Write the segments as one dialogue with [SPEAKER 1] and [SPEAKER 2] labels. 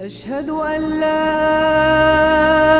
[SPEAKER 1] أشهد أن لا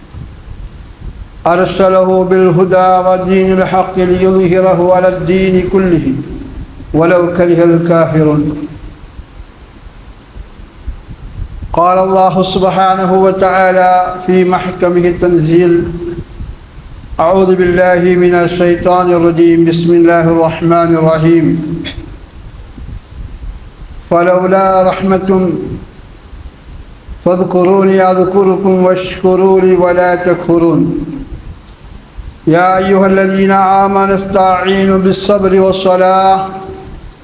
[SPEAKER 2] أرسله بالهدى ودين الحق ليظهره على الدين كله. ولو كره الكافرون. قال الله سبحانه وتعالى في محكمه التنزيل أعوذ بالله من الشيطان الرجيم. بسم الله الرحمن الرحيم. فلولا رحمة فاذكروني أذكركم واشكروا لي ولا تكفرون. يا أيها الذين آمنوا استعينوا بالصبر والصلاة.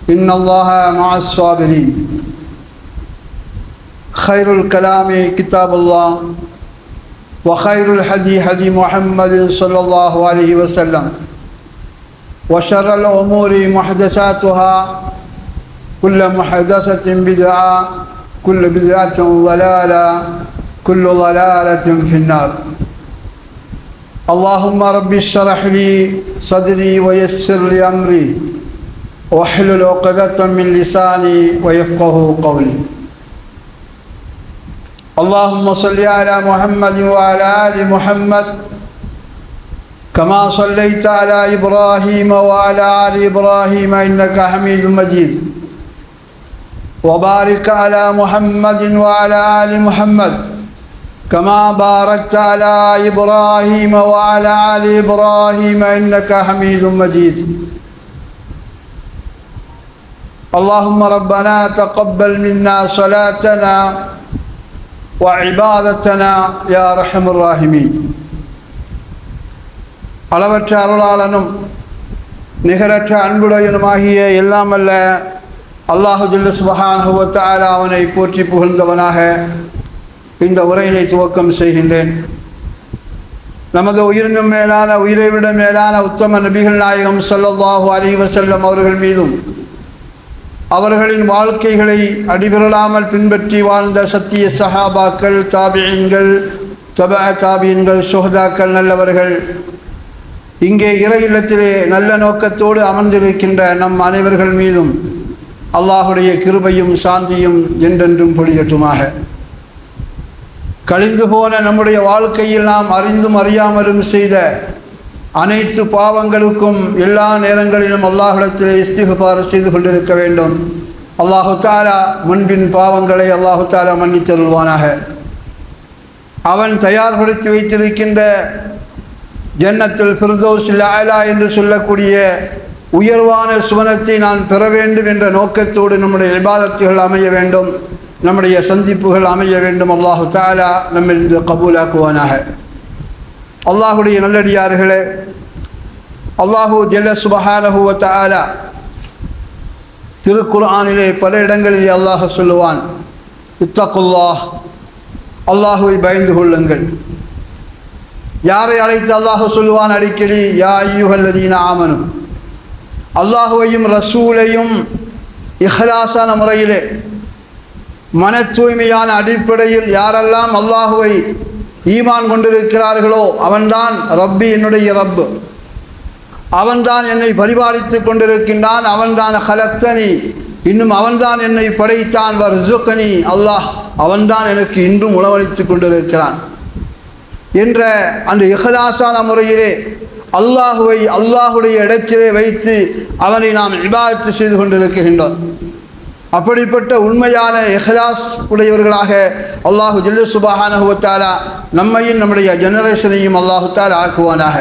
[SPEAKER 2] إن الله مع الصابرين. خير الكلام كتاب الله وخير الحدي حدي محمد صلى الله عليه وسلم. وشر الأمور محدثاتها. كل محدثة بدعة كل بدعة ضلالة كل ضلالة في النار. اللهم رب اشرح لي صدري ويسر لي أمري. واحلل عقدة من لساني ويفقه قولي. اللهم صل على محمد وعلى آل محمد كما صليت على إبراهيم وعلى آل إبراهيم إنك حميد مجيد. وبارك على محمد وعلى آل محمد كما باركت على إبراهيم وعلى آل إبراهيم إنك حميد مجيد اللهم ربنا تقبل منا صلاتنا وعبادتنا يا أرحم الراحمين அளவற்ற அருளாளனும் நிகரற்ற அன்புடையனுமாகிய எல்லாமல்ல அல்லாஹு ஜல்ல சுபஹானுவத்தால அவனை போற்றி புகழ்ந்தவனாக இந்த உரையினை துவக்கம் செய்கின்றேன். நமது உயிரினும் மேலான உயிரை விட மேலான உத்தம நபிகள் நாயகம் ஸல்லல்லாஹு அலைஹி செல்லும் அவர்கள் மீதும் அவர்களின் வாழ்க்கைகளை அடிபெறலாமல் பின்பற்றி வாழ்ந்த சத்திய சஹாபாக்கள் தாபியன்கள் தபா தாபியன்கள் சுஹதாக்கள் நல்லவர்கள் இங்கே இறை இல்லத்திலே நல்ல நோக்கத்தோடு அமர்ந்திருக்கின்ற நம் அனைவர்கள் மீதும் அல்லாஹுடைய கிருபையும் சாந்தியும் என்றென்றும் பொழியட்டுமாக. கழிந்து போன நம்முடைய வாழ்க்கையில் நாம் அறிந்தும் அறியாமலும் செய்த அனைத்து பாவங்களுக்கும் எல்லா நேரங்களிலும் அல்லாஹிடத்திலே இஸ்திகுபார் செய்து கொண்டிருக்க வேண்டும். அல்லாஹு தாலா முன்பின் பாவங்களை அல்லாஹு தாலா மன்னித்தருள்வானாக அவன் தயார்படுத்தி வைத்திருக்கின்ற ஜன்னத்தில் ஃபிர்தோஸ் லாயலா என்று சொல்லக்கூடிய உயர்வான சுவனத்தை நான் பெற வேண்டும் என்ற நோக்கத்தோடு நம்முடைய விவாதத்துகள் அமைய வேண்டும். நம்முடைய சந்திப்புகள் அமைய வேண்டும் அல்லாஹு தாலா நம்மிருந்து கபூலாக்குவானாக. அல்லாஹுடைய நல்லடியார்களே அல்லாஹூ ஜெல்ல சுபஹானஹுவ தாலா திருக்குர்ஆனிலே பல இடங்களில் அல்லாஹ் சொல்லுவான் இத்தகுல்லாஹ் அல்லாஹுவை பயந்து கொள்ளுங்கள். யாரை அழைத்து அல்லாஹ் சொல்லுவான் அடிக்கடி? யா ஐயுகல்லதீன ஆமனும் அல்லாஹுவையும் ரசூலையும் இஹ்லாசான முறையிலே மன தூய்மையான அடிப்படையில் யாரெல்லாம் அல்லாஹுவை ஈமான் கொண்டிருக்கிறார்களோ அவன்தான் ரப்பி என்னுடைய ரப்பு. அவன்தான் என்னை பரிபாலித்து கொண்டிருக்கின்றான் அவன்தான் ஹலக்தனி இன்னும் அவன்தான் என்னை படைத்தான் வர்சுக்கனி அல்லாஹ் அவன்தான் எனக்கு இன்றும் உணவளித்து கொண்டிருக்கிறான் என்ற அந்த இஹலாசான முறையிலே அல்லாஹுவை அல்லாஹுடைய இடத்திலே வைத்து அவனை நாம் இபாதத்து செய்து கொண்டிருக்கின்றோம். அப்படிப்பட்ட உண்மையான எஹ்லாஸ் உடையவர்களாக அல்லாஹு ஜல்லு சுபஹானஹுவத்தாலா நம்மையும் நம்முடைய ஜெனரேஷனையும் அல்லாஹுத்தால் ஆக்குவானாக.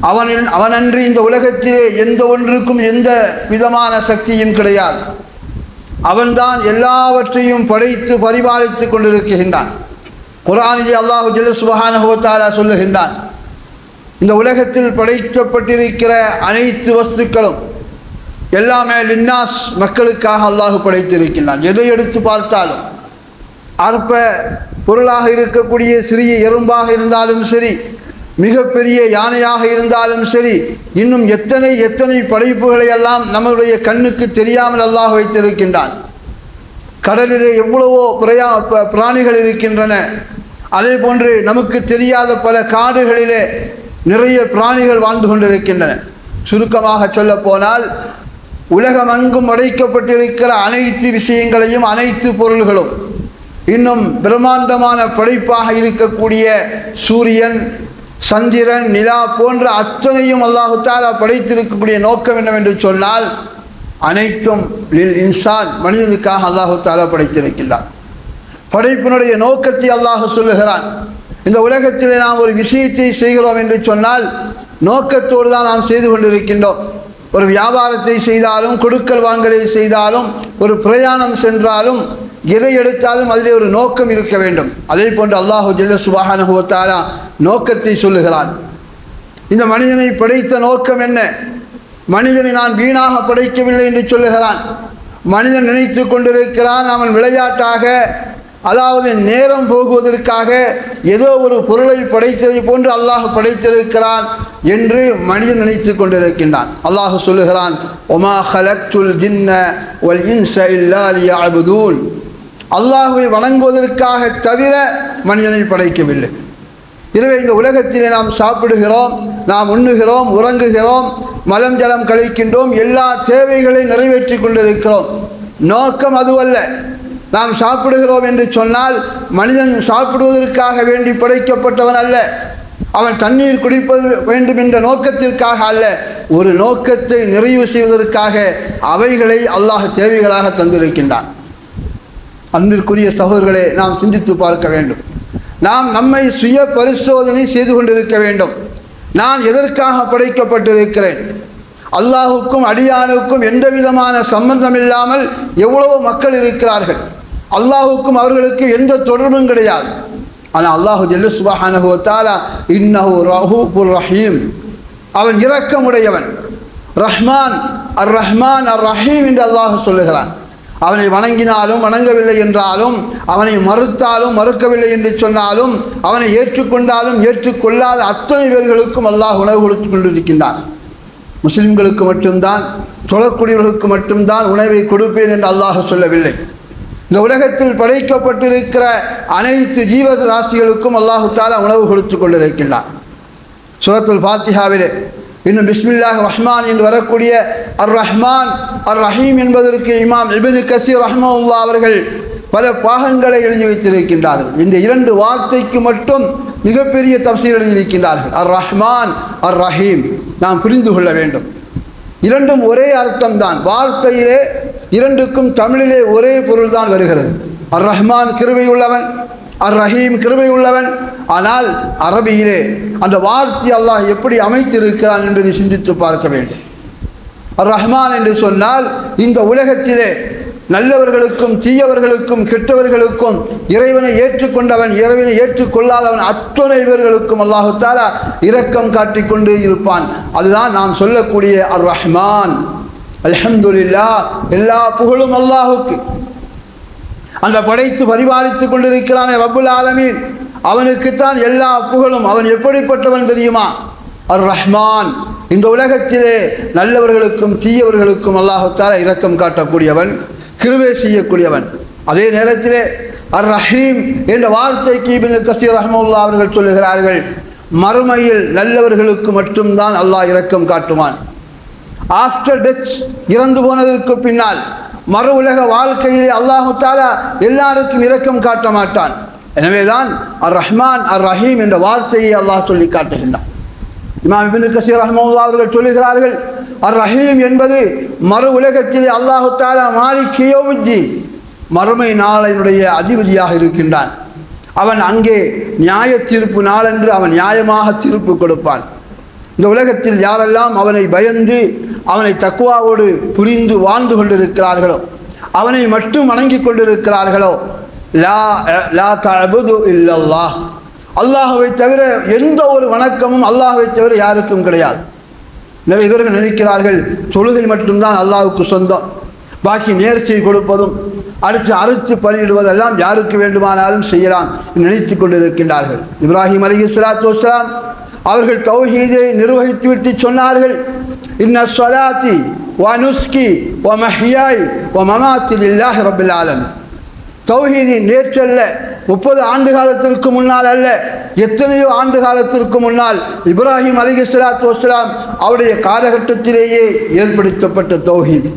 [SPEAKER 2] அவனின் அவனன்றி இந்த உலகத்திலே எந்த ஒன்றுக்கும் எந்த விதமான சக்தியும் கிடையாது. அவன்தான் எல்லாவற்றையும் படைத்து பரிபாலித்து கொண்டிருக்கின்றான். குரானிலே அல்லாஹு ஜல்ல சுபஹானஹுவத்தாலா சொல்லுகின்றான் இந்த உலகத்தில் படைக்கப்பட்டிருக்கிற அனைத்து வஸ்துக்களும் எல்லாமே லின்னாஸ் மக்களுக்காக அல்லாஹ் படைத்திருக்கின்றான். எதை எடுத்து பார்த்தாலும் அற்ப பொருளாக இருக்கக்கூடிய சிறிய எறும்பாக இருந்தாலும் சரி மிகப்பெரிய யானையாக இருந்தாலும் சரி இன்னும் எத்தனை எத்தனை படைப்புகளை எல்லாம் நம்மளுடைய கண்ணுக்கு தெரியாமல் அல்லாஹ் வைத்திருக்கின்றான். கடலிலே எவ்வளவோ பிரயா ப- பிராணிகள் இருக்கின்றன. அதே போன்று நமக்கு தெரியாத பல காடுகளிலே நிறைய பிராணிகள் வாழ்ந்து கொண்டிருக்கின்றன. சுருக்கமாக சொல்ல போனால் உலகமெங்கும் அடைக்கப்பட்டிருக்கிற அனைத்து விஷயங்களையும் அனைத்து பொருள்களும் இன்னும் பிரம்மாண்டமான படைப்பாக இருக்கக்கூடிய சூரியன் சந்திரன் நிலா போன்ற அத்தனையும் அல்லாஹு படைத்திருக்கக்கூடிய நோக்கம் என்னவென்று சொன்னால் அனைத்தும் லில் இன்சான் மனிதனுக்காக அல்லாஹு படைத்திருக்கின்றான். படைப்பினுடைய நோக்கத்தை அல்லாஹ் சொல்லுகிறான். இந்த உலகத்தில் நாம் ஒரு விஷயத்தை செய்கிறோம் என்று சொன்னால் நோக்கத்தோடு தான் நாம் செய்து கொண்டிருக்கின்றோம். ஒரு வியாபாரத்தை செய்தாலும் கொடுக்கல் வாங்கலை செய்தாலும் ஒரு பிரயாணம் சென்றாலும் எதை எடுத்தாலும் அதிலே ஒரு நோக்கம் இருக்க வேண்டும். அதே போன்று அல்லாஹு ஜெல்ல சுபானுவத்தாலா நோக்கத்தை சொல்லுகிறான். இந்த மனிதனை படைத்த நோக்கம் என்ன? மனிதனை நான் வீணாக படைக்கவில்லை என்று சொல்லுகிறான். மனிதன் நினைத்து கொண்டிருக்கிறான் அவன் விளையாட்டாக அதாவது நேரம் போகுவதற்காக ஏதோ ஒரு பொருளை படைத்ததை போன்று அல்லாஹ் படைத்திருக்கிறான் என்று மனிதன் நினைத்து கொண்டிருக்கின்றான். அல்லாஹ் சொல்லுகிறான் ஒமா ஹலக்துல் ஜின்ன வல் இன்ச இல்லா அல்லாஹுவை வணங்குவதற்காக தவிர மனிதனை படைக்கவில்லை. எனவே இந்த உலகத்திலே நாம் சாப்பிடுகிறோம் நாம் உண்ணுகிறோம் உறங்குகிறோம் மலம் ஜலம் கழிக்கின்றோம் எல்லா தேவைகளையும் நிறைவேற்றி கொண்டிருக்கிறோம். நோக்கம் அதுவல்ல. நாம் சாப்பிடுகிறோம் என்று சொன்னால் மனிதன் சாப்பிடுவதற்காக வேண்டி படைக்கப்பட்டவன் அல்ல. அவன் தண்ணீர் குடிப்பது வேண்டும் என்ற நோக்கத்திற்காக அல்ல. ஒரு நோக்கத்தை நிறைவு செய்வதற்காக அவைகளை அல்லாஹ் தேவைகளாக தந்திருக்கின்றான். அன்பிற்குரிய சகோதரர்களை நாம் சிந்தித்து பார்க்க வேண்டும். நாம் நம்மை சுய பரிசோதனை செய்து கொண்டிருக்க வேண்டும். நான் எதற்காக படைக்கப்பட்டிருக்கிறேன்? அல்லாஹுக்கும் அடியானுக்கும் எந்த விதமான சம்பந்தம் இல்லாமல் எவ்வளவோ மக்கள் இருக்கிறார்கள்? அல்லாஹுக்கும் அவர்களுக்கு எந்த தொடர்பும் கிடையாது. ஆனால் அல்லாஹு ஜெல்லு சுபஹானஹு தாலா இன்னஹு ரஹூபுர் ரஹீம். அவன் இரக்கமுடையவன். ரஹ்மான் அர் ரஹ்மான் அர் ரஹீம் என்று அல்லாஹ் சொல்லுகிறான். அவனை வணங்கினாலும் வணங்கவில்லை என்றாலும் அவனை மறுத்தாலும் மறுக்கவில்லை என்று சொன்னாலும் அவனை ஏற்றுக்கொண்டாலும் ஏற்றுக்கொள்ளாத அத்தனை பேர்களுக்கும் அல்லாஹ் உணவு கொடுத்து கொண்டிருக்கின்றான். முஸ்லிம்களுக்கு மட்டும்தான் தொழக்கூடியவர்களுக்கு மட்டும்தான் உணவை கொடுப்பேன் என்று அல்லாஹ் சொல்லவில்லை. இந்த உலகத்தில் படைக்கப்பட்டிருக்கிற அனைத்து ஜீவராசிகளுக்கும் அல்லாஹு தாலா உணவு கொடுத்து கொண்டிருக்கின்றான். சுரத்துல் ஃபாத்திஹாவிலே இன்னும் பிஸ்மில்லாஹ் ரஹ்மான் என்று வரக்கூடிய அர் ரஹ்மான் அர் ரஹீம் என்பதற்கு இமாம் இபின் கசீர் ரஹ்மவுல்லா அவர்கள் பல பாகங்களை எழுதி வைத்திருக்கின்றார்கள். இந்த இரண்டு வார்த்தைக்கு மட்டும் மிகப்பெரிய தப்சீர் எழுதியிருக்கின்றார்கள். அர் ரஹ்மான் அர் ரஹீம் நாம் புரிந்து கொள்ள வேண்டும். இரண்டும் ஒரே அர்த்தம்தான். வார்த்தையிலே இரண்டுக்கும் தமிழிலே ஒரே பொருள்தான் வருகிறது. அர் ரஹ்மான் கிருமை உள்ளவன் அர் ரஹீம் கிருமை உள்ளவன் ஆனால் அரபியிலே அந்த வார்த்தை அல்லாஹ் எப்படி அமைத்திருக்கிறான் என்பதை சிந்தித்து பார்க்க வேண்டும். அர் ரஹ்மான் என்று சொன்னால் இந்த உலகத்திலே நல்லவர்களுக்கும் தீயவர்களுக்கும் கெட்டவர்களுக்கும் இறைவனை ஏற்றுக்கொண்டவன் இறைவனை ஏற்றுக்கொள்ளாதவன் அத்தனை இவர்களுக்கும் அல்லாஹு தாலா இரக்கம் காட்டிக்கொண்டு இருப்பான். அதுதான் நாம் சொல்லக்கூடிய அர் ரஹ்மான் அலமதுல்லா எல்லா புகழும் அல்லாஹுக்கு. அந்த படைத்து பரிபாலித்துக் கொண்டிருக்கிறான் ரபுல் ஆலமீன். அவனுக்குத்தான் எல்லா புகழும் அவன் எப்படிப்பட்டவன் தெரியுமா? அர் ரஹ்மான் இந்த உலகத்திலே நல்லவர்களுக்கும் தீயவர்களுக்கும் அல்லாஹுக்கார இரக்கம் காட்டக்கூடியவன் கிருவே செய்யக்கூடியவன். அதே நேரத்திலே அர் ரஹீம் என்ற வார்த்தைக்கு இபின் கசீர் ரஹமுல்லா அவர்கள் சொல்லுகிறார்கள் மறுமையில் நல்லவர்களுக்கு மட்டும்தான் அல்லாஹ் இரக்கம் காட்டுவான். ஆஃப்டர் டெத் இறந்து போனதற்கு பின்னால் மறு உலக வாழ்க்கையில் அல்லாஹு தாலா எல்லாருக்கும் இரக்கம் காட்ட மாட்டான். எனவேதான் அர் ரஹ்மான் அர் ரஹீம் என்ற வார்த்தையை அல்லாஹ் சொல்லி காட்டுகின்றான். இமாம் இபின் கசீர் ரஹ்மவுல்லா அவர்கள் சொல்லுகிறார்கள் அர் ரஹீம் என்பது மறு உலகத்திலே அல்லாஹு தாலா மாலிக் கியோமுத்தீன் மறுமை நாளினுடைய அதிபதியாக இருக்கின்றான். அவன் அங்கே நியாய தீர்ப்பு நாளன்று அவன் நியாயமாக தீர்ப்பு கொடுப்பான். இந்த உலகத்தில் யாரெல்லாம் அவனை பயந்து அவனை தக்குவாவோடு புரிந்து வாழ்ந்து கொண்டிருக்கிறார்களோ அவனை மட்டும் வணங்கிக் கொண்டிருக்கிறார்களோ லா லா தஅபுது இல்லல்லாஹ். அல்லாஹ்வை தவிர எந்த ஒரு வணக்கமும் அல்லாஹுவை தவிர யாருக்கும் கிடையாது. எனவே இவர்கள் நினைக்கிறார்கள் தொழுகை மட்டும்தான் அல்லாஹுக்கு சொந்தம். பாக்கி நேர்ச்சியை கொடுப்பதும் அடுத்து அறுத்து பணியிடுவதெல்லாம் யாருக்கு வேண்டுமானாலும் செய்யலாம் நினைத்து கொண்டிருக்கின்றார்கள். இப்ராஹிம் அலி இஸ்லாத்து வஸ்லாம் அவர்கள் தௌஹீதை நிர்வகித்துவிட்டு சொன்னார்கள். இன்ன சொலாத்தி வ நுஸ்கி மஹியாய் மஹ்யாய் மமாத்தில் இல்லாஹ் லில்லாஹி ஆலம் தௌஹீதி நேற்றல்ல முப்பது ஆண்டு காலத்திற்கு முன்னால் அல்ல எத்தனையோ ஆண்டு காலத்திற்கு முன்னால் இப்ராஹிம் அலி இஸ்லாத்து வஸ்லாம் அவருடைய காலகட்டத்திலேயே ஏற்படுத்தப்பட்ட தௌஹீத்.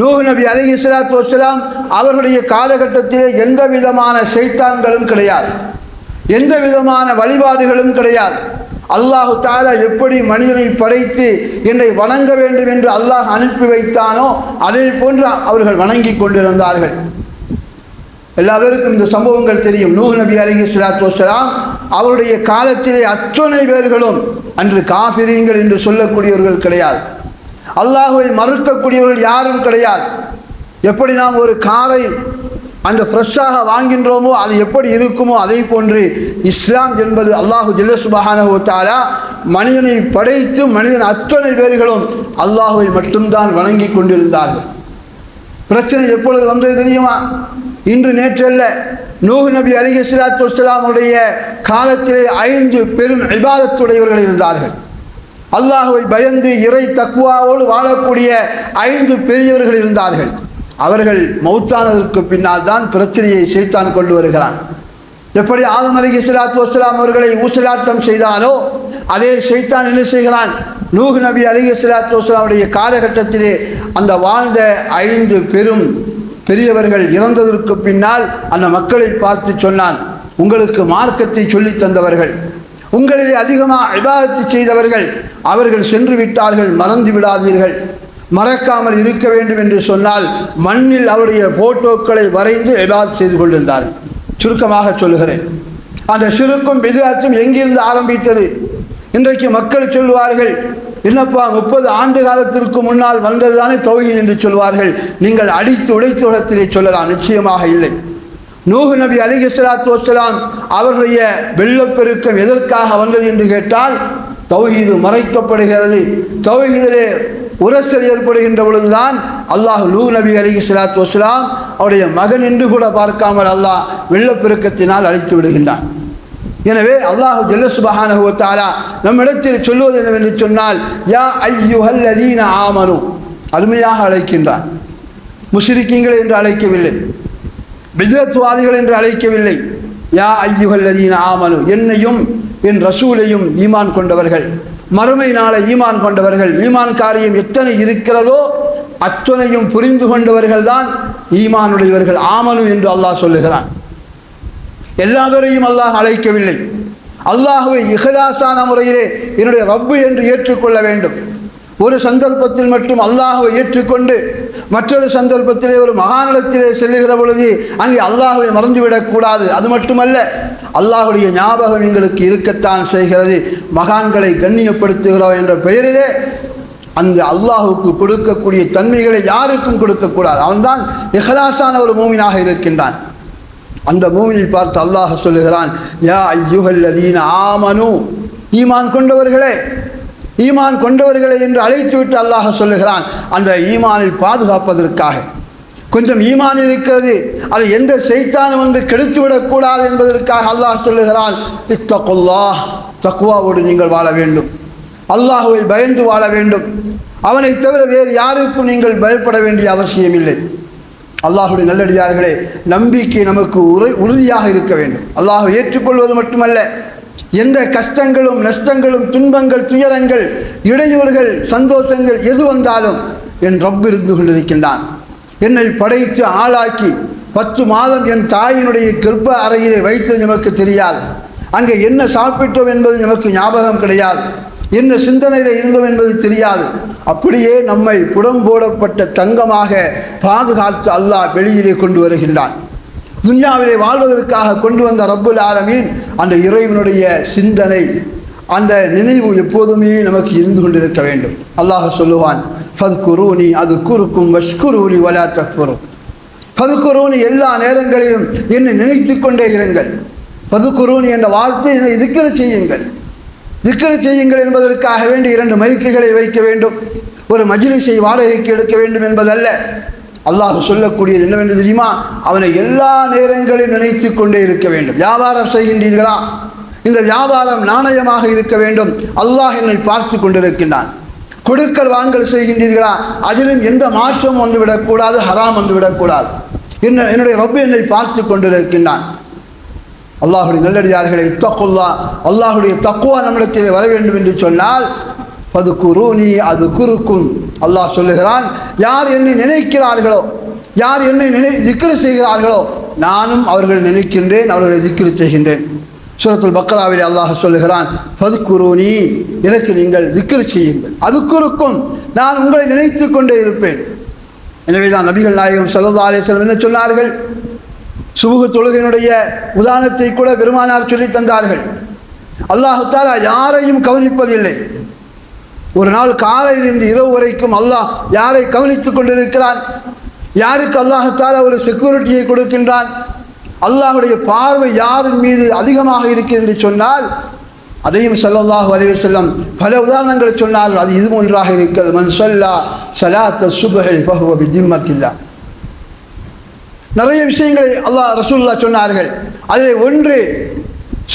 [SPEAKER 2] நூஹ் நபி அலி இஸ்லாத்து வஸ்லாம் அவர்களுடைய காலகட்டத்திலே எந்த விதமான செய்தான்களும் கிடையாது. எந்த விதமான வழிபாடுகளும் கிடையாது. அல்லாஹு தாலா எப்படி மனிதனை படைத்து என்னை வணங்க வேண்டும் என்று அல்லாஹ் அனுப்பி வைத்தானோ அதே போன்று அவர்கள் வணங்கி கொண்டிருந்தார்கள். எல்லாருக்கும் இந்த சம்பவங்கள் தெரியும். நூஹ் நபி அலிஹி சலாத்து வலாம் அவருடைய காலத்திலே அத்தனை பேர்களும் அன்று காபிரியங்கள் என்று சொல்லக்கூடியவர்கள் கிடையாது. அல்லாஹுவை மறுக்கக்கூடியவர்கள் யாரும் கிடையாது. எப்படி நாம் ஒரு காரை அந்த ஃப்ரெஷ்ஷாக வாங்கின்றோமோ அது எப்படி இருக்குமோ அதை போன்று இஸ்லாம் என்பது அல்லாஹு ஜில்லசுபஹானஹுத்தாலா மனிதனை படைத்து மனிதன் அத்தனை பேர்களும் அல்லாஹுவை மட்டும்தான் வணங்கி கொண்டிருந்தார்கள். பிரச்சனை எப்பொழுது வந்தது தெரியுமா? இன்று நேற்றல்ல நூஹ் நபி அலி இஸ்லாத்து வலாமுடைய காலத்திலே ஐந்து பெரும் விவாதத்துடையவர்கள் இருந்தார்கள். அல்லாஹுவை பயந்து இறை தக்குவாவோடு வாழக்கூடிய ஐந்து பெரியவர்கள் இருந்தார்கள். அவர்கள் மௌத்தானதற்கு பின்னால் தான் பிரச்சனையை செய்தான் கொண்டு வருகிறான். எப்படி ஆதம் அலி இஸ்லாத்து வஸ்லாம் அவர்களை ஊசலாட்டம் செய்தானோ அதே செய்தான் என்ன செய்கிறான்? நூஹ் நபி அலி இஸ்லாத்து வஸ்லாமுடைய காலகட்டத்திலே அந்த வாழ்ந்த ஐந்து பெரும் பெரியவர்கள் இறந்ததற்கு பின்னால் அந்த மக்களை பார்த்து சொன்னான் உங்களுக்கு மார்க்கத்தை சொல்லித் தந்தவர்கள் உங்களிலே அதிகமாக விவாதத்தை செய்தவர்கள் அவர்கள் சென்று விட்டார்கள் மறந்து விடாதீர்கள். மறக்காமல் இருக்க வேண்டும் என்று சொன்னால் மண்ணில் அவருடைய போட்டோக்களை வரைந்து எபாத் செய்து கொண்டிருந்தார். சுருக்கமாக சொல்லுகிறேன். அந்த சிறுக்கும் விதாச்சும் எங்கிருந்து ஆரம்பித்தது? இன்றைக்கு மக்கள் சொல்வார்கள் என்னப்பா முப்பது ஆண்டு காலத்திற்கு முன்னால் வந்ததுதானே தொகையில் என்று சொல்வார்கள். நீங்கள் அடித்து உடைத்து உலகத்திலே சொல்லலாம் நிச்சயமாக இல்லை. நூகு நபி அலி இஸ்லாத்து வசலாம் அவர்களுடைய வெள்ளப்பெருக்கம் எதற்காக வந்தது என்று கேட்டால் தௌஹீது மறைக்கப்படுகிறது. தௌஹீதிலே உரசல் ஏற்படுகின்ற பொழுதுதான் அல்லாஹ் லூ நபி அலி இஸ்லாத்து வஸ்லாம் அவருடைய மகன் என்று கூட பார்க்காமல் அல்லாஹ் வெள்ளப்பெருக்கத்தினால் அழித்து விடுகின்றான். எனவே அல்லாஹு ஜல்லசுபஹானஹுவத்தாலா நம்மிடத்தில் சொல்லுவது என்னவென்று சொன்னால் யா ஐயுஹல் அதீன ஆமனு அருமையாக அழைக்கின்றான் முஷ்ரிக்கீங்கள் என்று அழைக்கவில்லை பிஜத்வாதிகள் என்று அழைக்கவில்லை. யா ஐயுஹல் அதீன ஆமனு என்னையும் என் ரசூலையும் ஈமான் கொண்டவர்கள். மறுமை நாளை ஈமான் கொண்டவர்கள் ஈமான் காரியம் எத்தனை இருக்கிறதோ அத்தனையும் புரிந்து கொண்டவர்கள் தான் ஈமானுடையவர்கள். ஆமனு என்று அல்லாஹ் சொல்லுகிறான். எல்லாவரையும் அல்லாஹ் அழைக்கவில்லை. அல்லாஹுவை இஹலாசான முறையிலே என்னுடைய ரப்பு என்று ஏற்றுக்கொள்ள வேண்டும். ஒரு சந்தர்ப்பத்தில் மட்டும் அல்லாஹுவை ஏற்றுக்கொண்டு மற்றொரு சந்தர்ப்பத்திலே ஒரு மகானிடத்திலே செல்லுகிற பொழுது அங்கே அல்லாஹுவை மறந்துவிடக்கூடாது அது மட்டுமல்ல அல்லாஹுடைய ஞாபகம் எங்களுக்கு இருக்கத்தான் செய்கிறது. மகான்களை கண்ணியப்படுத்துகிறோம் என்ற பெயரிலே அந்த அல்லாஹுக்கு கொடுக்கக்கூடிய தன்மைகளை யாருக்கும் கொடுக்கக்கூடாது. அவன்தான் இஹலாசான ஒரு மூமினாக இருக்கின்றான். அந்த மூமினை பார்த்து அல்லாஹ் சொல்லுகிறான் யா ஐயுகல் அதீன ஆமனு. ஈமான் கொண்டவர்களே ஈமான் கொண்டவர்களை என்று அழைத்துவிட்டு அல்லாஹ் சொல்லுகிறான். அந்த ஈமானை பாதுகாப்பதற்காக. கொஞ்சம் ஈமான் இருக்கிறது அது எந்த செய்தானும் வந்து கெடுத்து விடக்கூடாது என்பதற்காக அல்லாஹ் சொல்லுகிறான். இத்தகுல்லா தக்குவாவோடு நீங்கள் வாழ வேண்டும். அல்லாஹுவை பயந்து வாழ வேண்டும். அவனை தவிர வேறு யாருக்கும் நீங்கள் பயப்பட வேண்டிய அவசியமில்லை அல்லாஹுடைய நல்லடியார்களே நம்பிக்கை நமக்கு உரை உறுதியாக இருக்க வேண்டும். அல்லாஹ் ஏற்றுக்கொள்வது மட்டுமல்ல எந்த கஷ்டங்களும் நஷ்டங்களும் துன்பங்கள் துயரங்கள் இடையூறுகள் சந்தோஷங்கள் எது வந்தாலும் என் ரப் இருந்து கொண்டிருக்கின்றான். என்னை படைத்து ஆளாக்கி பத்து மாதம் என் தாயினுடைய கர்ப்ப அறையிலே வைத்தது நமக்கு தெரியாது. அங்கே என்ன சாப்பிட்டோம் என்பது நமக்கு ஞாபகம் கிடையாது. என்ன சிந்தனையில் இருந்தோம் என்பது தெரியாது. அப்படியே நம்மை புடம்போடப்பட்ட தங்கமாக பாதுகாத்து அல்லாஹ் வெளியிலே கொண்டு வருகின்றான். துன்யாவிலே வாழ்வதற்காக கொண்டு வந்த ரப்புல் ஆலமீன் அந்த இறைவனுடைய சிந்தனை அந்த நினைவு எப்போதுமே நமக்கு இருந்து கொண்டிருக்க வேண்டும். அல்லாஹ் சொல்லுவான் ஃபத் குரூனி அது குறுக்கும் வஷ்குரூனி வலா தக்ஃபுரும் பதுக்குருன்னு எல்லா நேரங்களிலும் என்னை நினைத்து கொண்டே இருங்கள். பதுக்குருன்னு என்ற வார்த்தை என்னை திக்கிற செய்யுங்கள். திக்கிற செய்யுங்கள் என்பதற்காக வேண்டி இரண்டு மைக்குகளை வைக்க வேண்டும். ஒரு மஜிலிசை வாடகைக்கு எடுக்க வேண்டும் என்பதல்ல. அல்லாஹ் சொல்லக்கூடியது என்னவென்று தெரியுமா? அவனை எல்லா நேரங்களையும் நினைத்து கொண்டே இருக்க வேண்டும். வியாபாரம் செய்கின்றீர்களா? இந்த வியாபாரம் நாணயமாக இருக்க வேண்டும். அல்லாஹ் என்னை பார்த்து கொண்டிருக்கின்றான். கொடுக்கல் வாங்கல் செய்கின்றீர்களா? அதிலும் எந்த மாற்றம் வந்துவிடக்கூடாது ஹராம் வந்துவிடக்கூடாது என்ன என்னுடைய ரப்பு என்னை பார்த்து கொண்டிருக்கின்றான். அல்லாஹுடைய நல்லடியார்களை தக்குல்லா அல்லாஹுடைய தக்குவா நம்மளுக்கு வர வேண்டும் என்று சொன்னால் அது குருணி அது குறுக்கும். அல்லாஹ் சொல்லுகிறான் யார் என்னை நினைக்கிறார்களோ யார் என்னை நினை திக்ரு செய்கிறார்களோ நானும் அவர்களை நினைக்கின்றேன் அவர்களை திக்ரு செய்கின்றேன். சூரத்துல் பக்ராவிலே அல்லாஹ் சொல்லுகிறான் பதுக்குருனி எனக்கு நீங்கள் திக்ரு செய்யுங்கள். அதுக்குறுக்கும் நான் உங்களை நினைத்து கொண்டே இருப்பேன். எனவே தான் நபிகள் நாயகம் சல்லா அலிஸ்லம் என்ன சொன்னார்கள்? சுபுகு தொழுகையினுடைய உதாரணத்தை கூட பெருமானார் சொல்லி தந்தார்கள். அல்லாஹு தாலா யாரையும் கவனிப்பதில்லை. ஒரு நாள் காலையிலிருந்து இரவு வரைக்கும் அல்லாஹ் யாரை கவனித்துக் கொண்டிருக்கிறான்? யாருக்கு அல்லாஹத்தால் ஒரு செக்யூரிட்டியை கொடுக்கின்றான்? அல்லாஹுடைய பார்வை யாரின் மீது அதிகமாக இருக்கிறது என்று சொன்னால் அதையும் ஸல்லல்லாஹு அலைஹி செல்லம் பல உதாரணங்களை சொன்னார்கள். அது இது ஒன்றாக இருக்கிறது. மன் சொல்லா சலாத்த சுபஹி பகுவபி ஜிம்மத்தில்லா நிறைய விஷயங்களை அல்லாஹ் ரசூல்லா சொன்னார்கள். அதில் ஒன்று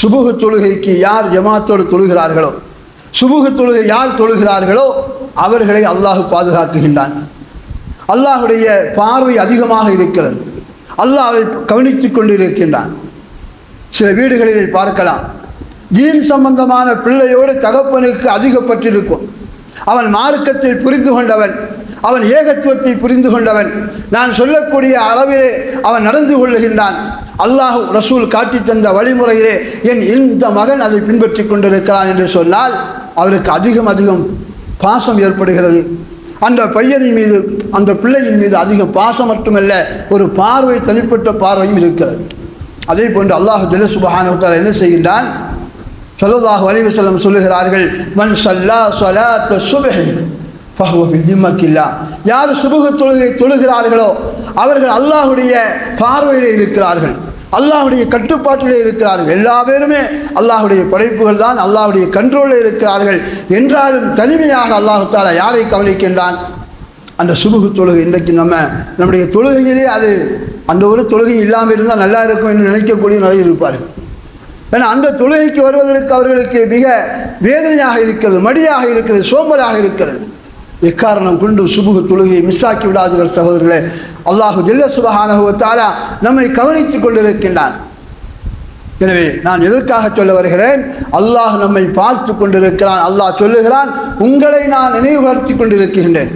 [SPEAKER 2] சுபுகு தொழுகைக்கு யார் ஜமாத்தோடு தொழுகிறார்களோ சுமூக தொழுகை யார் தொழுகிறார்களோ அவர்களை அல்லாஹ் பாதுகாக்குகின்றான். அல்லாஹுடைய பார்வை அதிகமாக இருக்கிறது. அல்லாஹ் அதை கவனித்துக் கொண்டிருக்கின்றான். சில வீடுகளில் பார்க்கலாம். ஜீன் சம்பந்தமான பிள்ளையோடு தகப்பனுக்கு அதிகப்பட்டிருக்கும். அவன் மார்க்கத்தை புரிந்து கொண்டவன் அவன் ஏகத்துவத்தை புரிந்து கொண்டவன். நான் சொல்லக்கூடிய அளவிலே அவன் நடந்து கொள்ளுகின்றான். அல்லாஹ் ரசூல் காட்டி தந்த வழிமுறையிலே என் இந்த மகன் அதை பின்பற்றி கொண்டிருக்கிறான் என்று சொன்னால் அவருக்கு அதிகம் அதிகம் பாசம் ஏற்படுகிறது. அந்த பையனின் மீது அந்த பிள்ளையின் மீது அதிகம் பாசம் மட்டுமல்ல ஒரு பார்வை தனிப்பட்ட பார்வையும் இருக்கிறது. அதே போன்று அல்லாஹ் ஜல சுபஹானுத்தால் என்ன செய்கின்றான்? சொல்லதாக அலைஹி வஸல்லம் சொல்லுகிறார்கள் மன் சல்லா ஸலாத்த சுப்ஹி ஃபஹுவ யார் சுபஹ தொழுகை தொழுகிறார்களோ அவர்கள் அல்லாஹுடைய பார்வையிலே இருக்கிறார்கள். அல்லாஹுடைய கட்டுப்பாட்டிலே இருக்கிறார்கள். எல்லா பேருமே அல்லாஹுடைய படைப்புகள் தான் அல்லாஹுடைய கண்ட்ரோலில் இருக்கிறார்கள். என்றாலும் தனிமையாக அல்லாஹு தாலா யாரை கவனிக்கின்றான்? அந்த சுபுகு தொழுகை இன்றைக்கு நம்ம நம்முடைய தொழுகையிலே அது அந்த ஒரு தொழுகை இல்லாமல் இருந்தால் நல்லா இருக்கும் என்று நினைக்கக்கூடிய நிறைய இருப்பார்கள். ஏன்னா அந்த தொழுகைக்கு வருவதற்கு அவர்களுக்கு மிக வேதனையாக இருக்கிறது மடியாக இருக்கிறது சோம்பலாக இருக்கிறது. எக்காரணம் கொண்டு சுபுகு தொழுகையை மிஸ் ஆக்கி விடாதீர்கள் சகோதரர்களே. அல்லாஹு ஜெல்ல சுபஹானஹுவத்தாலா நம்மை கவனித்துக் கொண்டிருக்கின்றான். எனவே நான் எதற்காக சொல்ல வருகிறேன்? அல்லாஹ் நம்மை பார்த்து கொண்டிருக்கிறான். அல்லாஹ் சொல்லுகிறான் உங்களை நான் நினைவுபடுத்தி கொண்டிருக்கின்றேன்.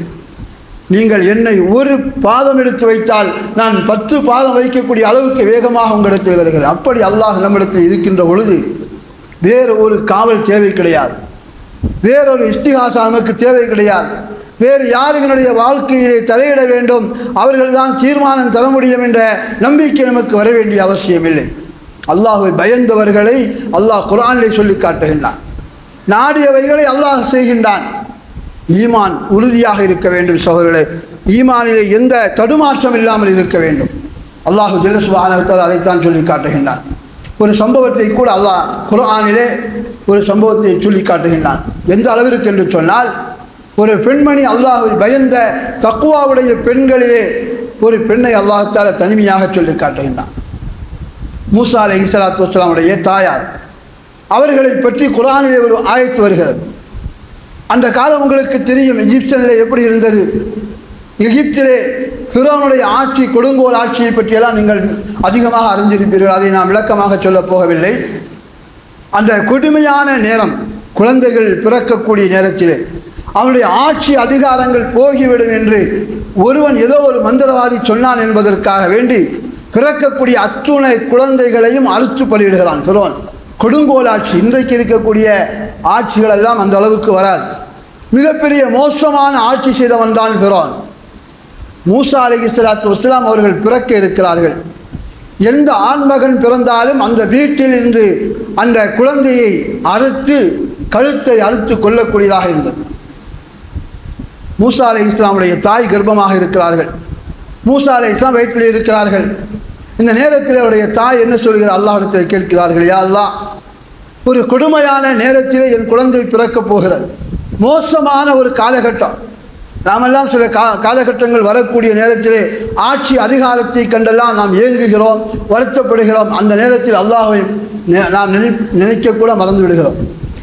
[SPEAKER 2] நீங்கள் என்னை ஒரு பாதம் எடுத்து வைத்தால் நான் பத்து பாதம் வைக்கக்கூடிய அளவுக்கு வேகமாக உங்களிடத்தில் வருகிறேன். அப்படி அல்லாஹ் நம்மிடத்தில் இருக்கின்ற பொழுது வேறு ஒரு காவல் தேவை கிடையாது. வேறொரு இஸ்திகாசா நமக்கு தேவை கிடையாது. வேறு யார் என்னுடைய வாழ்க்கையிலே தலையிட வேண்டும் அவர்கள்தான் தீர்மானம் தர முடியும் என்ற நம்பிக்கை நமக்கு வர வேண்டிய அவசியமில்லை. அல்லாஹை பயந்தவர்களை அல்லாஹ் குரானிலே சொல்லி காட்டுகின்றான். நாடியவைகளை அல்லாஹ் செய்கின்றான். ஈமான் உறுதியாக இருக்க வேண்டும் சகோதரர்களே. ஈமானிலே எந்த தடுமாற்றம் இல்லாமல் இருக்க வேண்டும். அல்லாஹு ஜெலசுபானத்தால் அதைத்தான் சொல்லி காட்டுகின்றான். ஒரு சம்பவத்தை கூட அல்லாஹ் குரானிலே ஒரு சம்பவத்தை சொல்லி காட்டுகின்றான். எந்த அளவிற்கு என்று சொன்னால் ஒரு பெண்மணி அல்லாஹை பயந்த தக்குவாவுடைய பெண்களிலே ஒரு பெண்ணை அல்லாஹால தனிமையாக சொல்லி காட்டுகின்றான். மூசா அலை இசலாத்து வஸ்லாமுடைய தாயார் அவர்களை பற்றி குரானிலே ஒரு ஆயத்து வருகிறது. அந்த காலம் உங்களுக்கு தெரியும் எகிப்தில் எப்படி இருந்தது? எகிப்திலே ஃபிரோனுடைய ஆட்சி கொடுங்கோல் ஆட்சியை பற்றியெல்லாம் நீங்கள் அதிகமாக அறிந்திருப்பீர்கள். அதை நான் விளக்கமாக சொல்லப் போகவில்லை. அந்த கொடுமையான நேரம் குழந்தைகள் பிறக்கக்கூடிய நேரத்திலே அவனுடைய ஆட்சி அதிகாரங்கள் போகிவிடும் என்று ஒருவன் ஏதோ ஒரு மந்திரவாதி சொன்னான் என்பதற்காக வேண்டி பிறக்கக்கூடிய அத்துணை குழந்தைகளையும் அறுத்து பலியிடுகிறான் ஃபிரோன். கொடுங்கோல் ஆட்சி இன்றைக்கு இருக்கக்கூடிய ஆட்சிகள் எல்லாம் அந்த அளவுக்கு வராது. மிகப்பெரிய மோசமான ஆட்சி செய்தவன் தான் பிறோன் மூசா அலி இஸ்லாத்து வஸ்லாம் அவர்கள் பிறக்க இருக்கிறார்கள். எந்த ஆண்மகன் பிறந்தாலும் அந்த வீட்டில் இருந்து அந்த குழந்தையை அறுத்து கழுத்தை அறுத்து கொள்ளக்கூடியதாக இருந்தது. மூசா அலை இஸ்லாமுடைய தாய் கர்ப்பமாக இருக்கிறார்கள். மூசா அலை இஸ்லாம் வயிற்றில் இருக்கிறார்கள். இந்த நேரத்தில் அவருடைய தாய் என்ன சொல்கிறார்? அல்லாஹிடத்தில் கேட்கிறார்கள் யா அல்லாஹ் ஒரு கொடுமையான நேரத்தில் என் குழந்தை பிறக்கப் போகிறது. மோசமான ஒரு காலகட்டம். நாமெல்லாம் சில கா காலகட்டங்கள் வரக்கூடிய நேரத்திலே ஆட்சி அதிகாரத்தை கண்டெல்லாம் நாம் ஏங்குகிறோம் வருத்தப்படுகிறோம். அந்த நேரத்தில் அல்லாஹை நெ- நாம் நினை நினைக்கக்கூட மறந்து விடுகிறோம்.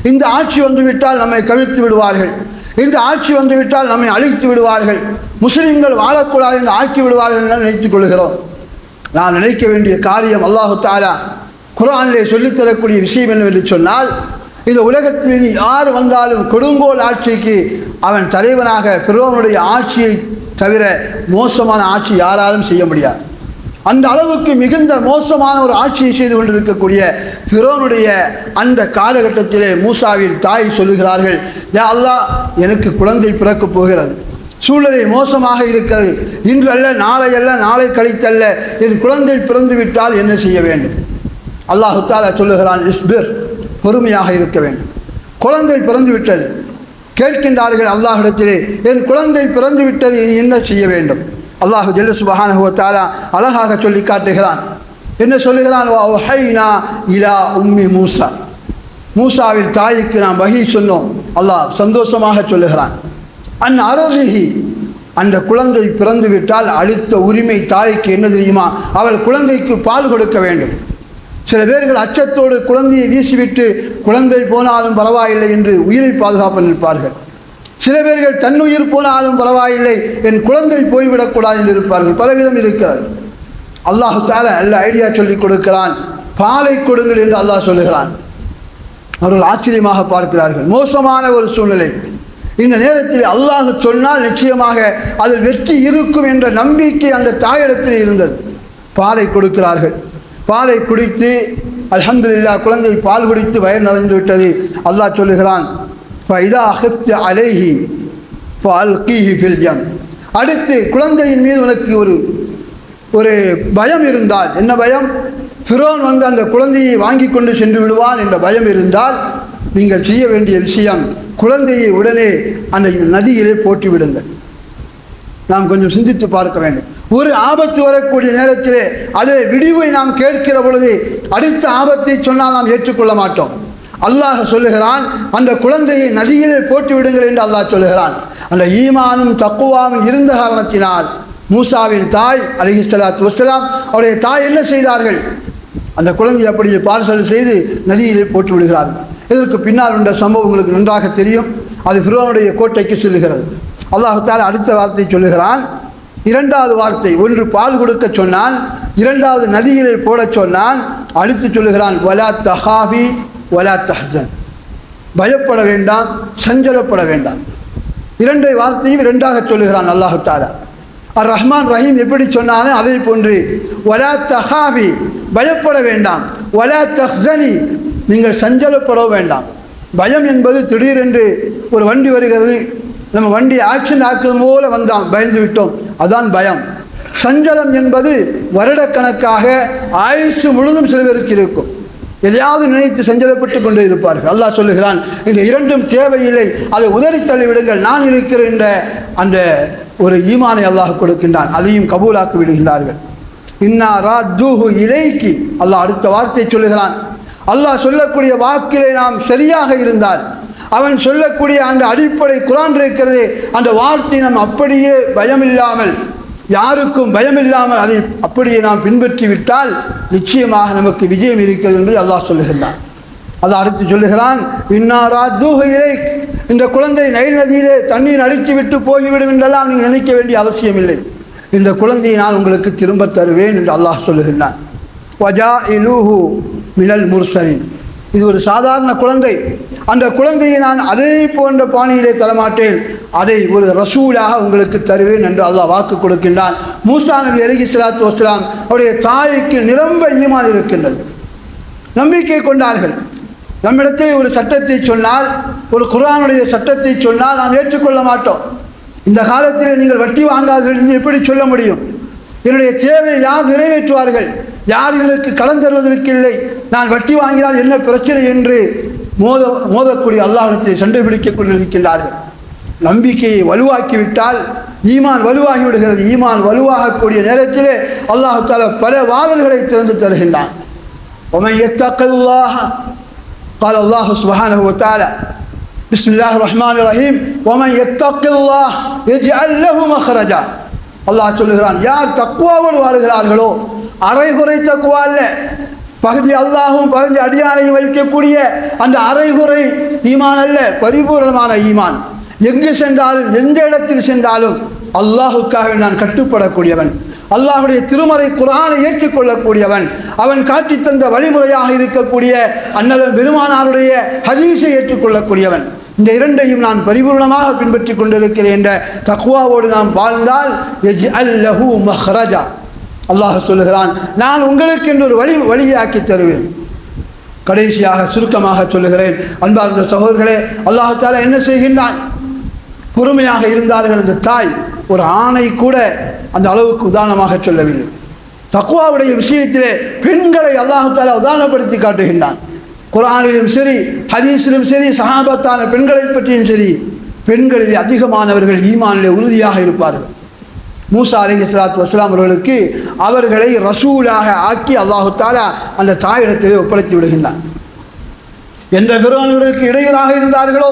[SPEAKER 2] இந்த ஆட்சி வந்துவிட்டால் நம்மை கவிழ்த்து விடுவார்கள். இந்த ஆட்சி வந்துவிட்டால் நம்மை அழித்து விடுவார்கள். முஸ்லிம்கள் வாழக்கூடாது என்று ஆக்கி விடுவார்கள் என்று நினைத்துக் கொள்கிறோம். நாம் நினைக்க வேண்டிய காரியம் அல்லாஹு தாலா குர்ஆனிலே சொல்லித் தரக்கூடிய விஷயம் என்னவென்று சொன்னால் இந்த உலகத்தில் யார் வந்தாலும் கொடுங்கோல் ஆட்சிக்கு அவன் தலைவனாக பிறவனுடைய ஆட்சியை தவிர மோசமான ஆட்சி யாராலும் செய்ய முடியாது. அந்த அளவுக்கு மிகுந்த மோசமான ஒரு ஆட்சியை செய்து கொண்டிருக்கக்கூடிய பிறோனுடைய அந்த காலகட்டத்திலே மூசாவின் தாய் சொல்லுகிறார்கள் யா அல்லாஹ் எனக்கு குழந்தை பிறக்கப் போகிறது. சூழ்நிலை மோசமாக இருக்கிறது. இன்று அல்ல நாளை அல்ல நாளை கழித்தல்ல. என் குழந்தை பிறந்து விட்டால் என்ன செய்ய வேண்டும்? அல்லாஹு தாலா சொல்லுகிறான் இஸ்பிர். பொறுமையாக இருக்க வேண்டும். குழந்தை பிறந்து விட்டது கேட்கின்றார்கள் அல்லாஹிடத்திலே என் குழந்தை பிறந்து விட்டது இனி என்ன செய்ய வேண்டும்? அல்லாஹு ஜெல்லு சுபஹானஹு அழகாக சொல்லி காட்டுகிறான். என்ன சொல்லுகிறான்? வா இலா உம்மி மூசா. மூசாவின் தாய்க்கு நாம் வகி சொன்னோம். அல்லாஹ் சந்தோஷமாக சொல்லுகிறான். அந் அரசிஹி அந்த குழந்தை பிறந்து விட்டால் அடுத்த உரிமை தாய்க்கு என்ன தெரியுமா? அவள் குழந்தைக்கு பால் கொடுக்க வேண்டும். சில பேர்கள் அச்சத்தோடு குழந்தையை வீசிவிட்டு குழந்தை போனாலும் பரவாயில்லை என்று உயிரை பாதுகாப்பு நிற்பார்கள். சில பேர்கள் தன்னுயிர் போனாலும் பரவாயில்லை என் குழந்தை போய்விடக்கூடாது என்று இருப்பார்கள் பலவிதம் இருக்கிறது. அல்லாஹு தால நல்ல ஐடியா சொல்லிக் கொடுக்கிறான். பாலை கொடுங்கள் என்று அல்லாஹ் சொல்லுகிறான். அவர்கள் ஆச்சரியமாக பார்க்கிறார்கள். மோசமான ஒரு சூழ்நிலை. இந்த நேரத்தில் அல்லாஹ் சொன்னால் நிச்சயமாக அதில் வெற்றி இருக்கும் என்ற நம்பிக்கை அந்த தாயிடத்தில் இருந்தது. பாலை கொடுக்கிறார்கள். பாலை குடித்து அல்ஹம்துலில்லாஹ் குழந்தை பால் குடித்து வயர் நிறைந்து விட்டது. அல்லாஹ் சொல்லுகிறான் ஃபைதா அஹிஃப்து அலைஹி பால் கீஹி ஜம். அடுத்து குழந்தையின் மீது உனக்கு ஒரு ஒரு பயம் இருந்தால் என்ன பயம்? ஃபிரோன் வந்து அந்த குழந்தையை வாங்கி கொண்டு சென்று விடுவான் என்ற பயம் இருந்தால் நீங்கள் செய்ய வேண்டிய விஷயம் குழந்தையை உடனே அந்த நதியிலே போட்டு விடுங்கள் நாம் கொஞ்சம் சிந்தித்து பார்க்க வேண்டும். ஒரு ஆபத்து வரக்கூடிய நேரத்திலே அதே விடிவை நாம் கேட்கிற பொழுது அடுத்த ஆபத்தை சொன்னால் நாம் ஏற்றுக்கொள்ள மாட்டோம். அல்லாஹ் சொல்லுகிறான் அந்த குழந்தையை நதியிலே போட்டு விடுங்கள் என்று அல்லாஹ் சொல்லுகிறான். அந்த ஈமானும் தக்குவாவும் இருந்த காரணத்தினால் மூசாவின் தாய் அலிஹிஸ்லாத்து வஸ்லாம் அவருடைய தாய் என்ன செய்தார்கள்? அந்த குழந்தையை அப்படியே பார்சல் செய்து நதியிலே போட்டு விடுகிறார்கள் இதற்கு பின்னால் உள்ள சம்பவம் உங்களுக்கு நன்றாக தெரியும். அது ஃபிரோனுடைய கோட்டைக்கு சொல்லுகிறது. அல்லாஹு அடுத்த வார்த்தை சொல்லுகிறான். இரண்டாவது வார்த்தை ஒன்று பால் கொடுக்க சொன்னான் இரண்டாவது நதியிலே போடச் சொன்னான் அடுத்து சொல்லுகிறான் வலா தஹாபி வலா தஹன் பயப்பட வேண்டாம் சஞ்சலப்பட வேண்டாம். இரண்டை வார்த்தையும் இரண்டாக சொல்லுகிறான் அல்லாஹு தாரா அர் ரஹ்மான் ரஹீம் எப்படி சொன்னானோ அதே போன்று வலா தஹாபி பயப்பட வேண்டாம். வலா தஹ்சனி நீங்கள் சஞ்சலப்பட வேண்டாம். பயம் என்பது திடீரென்று ஒரு வண்டி வருகிறது. நம்ம வண்டி ஆக்சிடென்ட் ஆக்குறது போல வந்தான் பயந்து விட்டோம். அதான் பயம். சஞ்சலம் என்பது வருடக்கணக்காக ஆயுசு முழுதும் சிலவருக்கு இருக்கும். எதையாவது நினைத்து சஞ்சலப்பட்டு கொண்டு இருப்பார்கள். அல்லாஹ் சொல்லுகிறான் இந்த இரண்டும் தேவையில்லை. அதை உதறி தள்ளிவிடுங்கள். நான் இருக்கிற என்ற அந்த ஒரு ஈமானை அல்லாஹ் கொடுக்கின்றான். அதையும் கபூலாக்கி விடுகின்றார்கள். இன்னா ராஜூஹு இலைக்கு. அல்லாஹ் அடுத்த வார்த்தை சொல்லுகிறான். அல்லாஹ் சொல்லக்கூடிய வாக்கிலே நாம் சரியாக இருந்தால் அவன் சொல்லக்கூடிய அந்த அடிப்படை குரான் இருக்கிறது அந்த வார்த்தை நாம் அப்படியே பயமில்லாமல் யாருக்கும் பயமில்லாமல் அதை அப்படியே நாம் பின்பற்றிவிட்டால் நிச்சயமாக நமக்கு விஜயம் இருக்கிறது என்று அல்லாஹ் சொல்லுகின்றான். அதை அடுத்து சொல்லுகிறான் இன்னாரா தூகையிலே இந்த குழந்தை நைல் நதியிலே தண்ணீர் அடித்து விட்டு போய்விடும் என்றெல்லாம் நீங்கள் நினைக்க வேண்டிய அவசியமில்லை இந்த குழந்தையை நான் உங்களுக்கு திரும்ப தருவேன் என்று அல்லாஹ் சொல்லுகின்றான். வஜா இலூஹு மினல் முர்சலின். இது ஒரு சாதாரண குழந்தை. அந்த குழந்தையை நான் அதே போன்ற பாணியிலே தரமாட்டேன். அதை ஒரு ரசூலாக உங்களுக்கு தருவேன் என்று அல்லாஹ் வாக்கு கொடுக்கின்றான். மூசா நபி அலி சலாத்து வஸ்லாம் அவருடைய தாய்க்கு நிரம்ப ஈமான் இருக்கின்றது. நம்பிக்கை கொண்டார்கள். நம்மிடத்தில் ஒரு சட்டத்தை சொன்னால் ஒரு குரானுடைய சட்டத்தை சொன்னால் நாம் ஏற்றுக்கொள்ள மாட்டோம். இந்த காலத்தில் நீங்கள் வட்டி வாங்காதீர்கள் என்று எப்படி சொல்ல முடியும்? என்னுடைய தேவையை யார் நிறைவேற்றுவார்கள் யார் எனக்கு கடன் தருவதற்கு இல்லை நான் வட்டி வாங்கினால் என்ன பிரச்சனை என்று மோத மோதக்கூடிய அல்லாஹத்தை சண்டை பிடிக்கக் கொண்டிருக்கின்றார்கள் நம்பிக்கையை வலுவாக்கிவிட்டால் ஈமான் வலுவாகி விடுகிறது ஈமான் வலுவாகக்கூடிய நேரத்திலே அல்லாஹு தாலா பல வாதல்களை திறந்து தருகின்றான் ومن يتق الله قال الله سبحانه وتعالى بسم الله الرحمن الرحيم ومن يتق الله يجعل له مخرجا அல்லாஹ் சொல்லுகிறான் யார் தக்குவாவோடு வாழுகிறார்களோ அரைகுறை தக்குவா இல்லை பகுதி அல்லாஹும் பகுதி அடியானையும் வைக்கக்கூடிய அந்த அரைகுறை ஈமான் அல்ல பரிபூர்ணமான ஈமான். எங்கு சென்றாலும் எந்த இடத்தில் சென்றாலும் அல்லாஹுக்காக நான் கட்டுப்படக்கூடியவன். அல்லாஹுடைய திருமறை குரானை ஏற்றுக்கொள்ளக்கூடியவன். அவன் காட்டித் தந்த வழிமுறையாக இருக்கக்கூடிய அன்னதன் பெருமானாருடைய ஹதீஸை ஏற்றுக்கொள்ளக்கூடியவன். இந்த இரண்டையும் நான் பரிபூர்ணமாக பின்பற்றி கொண்டிருக்கிறேன் என்ற தக்குவாவோடு நாம் வாழ்ந்தால் அல்லஹு மஹ்ரஜா. அல்லாஹ் சொல்லுகிறான் நான் உங்களுக்கு என்று ஒரு வழி வழியாக்கி தருவேன். கடைசியாக சுருக்கமாக சொல்லுகிறேன் அன்பார்ந்த சகோதரர்களே அல்லாஹால என்ன செய்கின்றான்? பொறுமையாக இருந்தார்கள் அந்த தாய் ஒரு ஆணை கூட அந்த அளவுக்கு உதாரணமாக சொல்லவில்லை. தக்குவாவுடைய விஷயத்திலே பெண்களை அல்லாஹால உதாரணப்படுத்தி காட்டுகின்றான். குரானிலும் சரி ஹதீஸிலும் சரி சகாபத்தான பெண்களை பற்றியும் சரி பெண்களில் அதிகமானவர்கள் ஈமானிலே உறுதியாக இருப்பார்கள். மூசா அலி இஸ்லாத்து வஸ்லாம் அவர்களுக்கு அவர்களை ரசூலாக ஆக்கி அல்லாஹு தாலா அந்த தாயிடத்திலே ஒப்படைத்து விடுகின்றான். எந்த பிறவர்களுக்கு இடையிலாக இருந்தார்களோ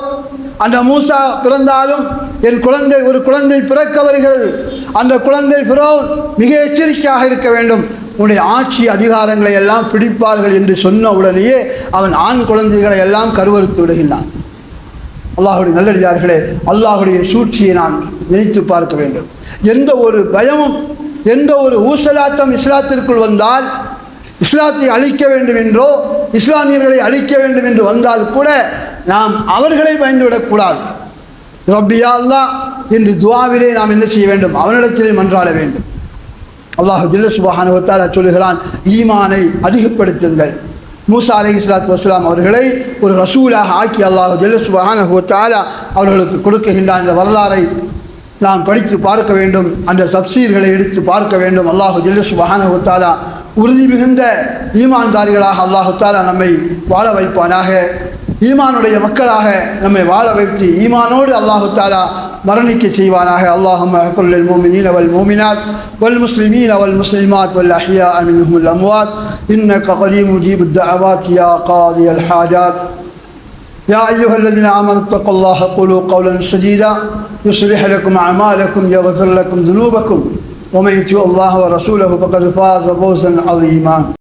[SPEAKER 2] அந்த மூசா பிறந்தாலும் என் குழந்தை ஒரு குழந்தை பிறக்க வருகிறது அந்த குழந்தை பிறோன் மிக எச்சரிக்கையாக இருக்க வேண்டும். உன்னுடைய ஆட்சி அதிகாரங்களை எல்லாம் பிடிப்பார்கள் என்று சொன்ன உடனேயே அவன் ஆண் குழந்தைகளை எல்லாம் கருவறுத்து விடுகின்றான். அல்லாஹுடைய நல்லடியார்களே அல்லாஹுடைய சூழ்ச்சியை நாம் நினைத்து பார்க்க வேண்டும். எந்த ஒரு பயமும் எந்த ஒரு ஊசலாட்டம் இஸ்லாத்திற்குள் வந்தால் இஸ்லாத்தை அழிக்க வேண்டும் என்றோ இஸ்லாமியர்களை அழிக்க வேண்டும் என்று வந்தால் கூட நாம் அவர்களை பயந்துவிடக்கூடாது ரப்பியா அல்லா என்று துவாவிலே நாம் என்ன செய்ய வேண்டும்? அவனிடத்திலே மன்றாட வேண்டும். அல்லாஹு ஜில்ல சுபஹானுவத்தால் சொல்லுகிறான் ஈமானை அதிகப்படுத்துங்கள். மூசா அலி இஸ்லாத் வஸ்லாம் அவர்களை ஒரு ரசூலாக ஆக்கி அல்லாஹு ஜில்ல சுபஹானுவத்தால் அவர்களுக்கு கொடுக்குகின்றான். இந்த வரலாறை நாம் படித்து பார்க்க வேண்டும். அந்த தப்சீர்களை எடுத்து பார்க்க வேண்டும். அல்லாஹு ஜில்ல சுபஹானுவத்தாலா உறுதி மிகுந்த ஈமான்தாரிகளாக அல்லாஹு தாலா நம்மை வாழ வைப்பானாக ஈமானுடைய மக்களாக நம்மை வாழ வைத்து ஈமானோடு அல்லாஹு தாலா மரணிக்க செய்வானாக அல்லாஹும் المؤمنين والمؤمنات والمسلمين والمسلمات والأحياء منهم الأموات إنك قريب مجيب الدعوات يا قاضي الحاجات يا أيها الذين آمنوا اتقوا الله قولوا قولا سديدا يصلح لكم أعمالكم يغفر لكم ذنوبكم ومن يطع الله ورسوله فقد فاز فوزا عظيما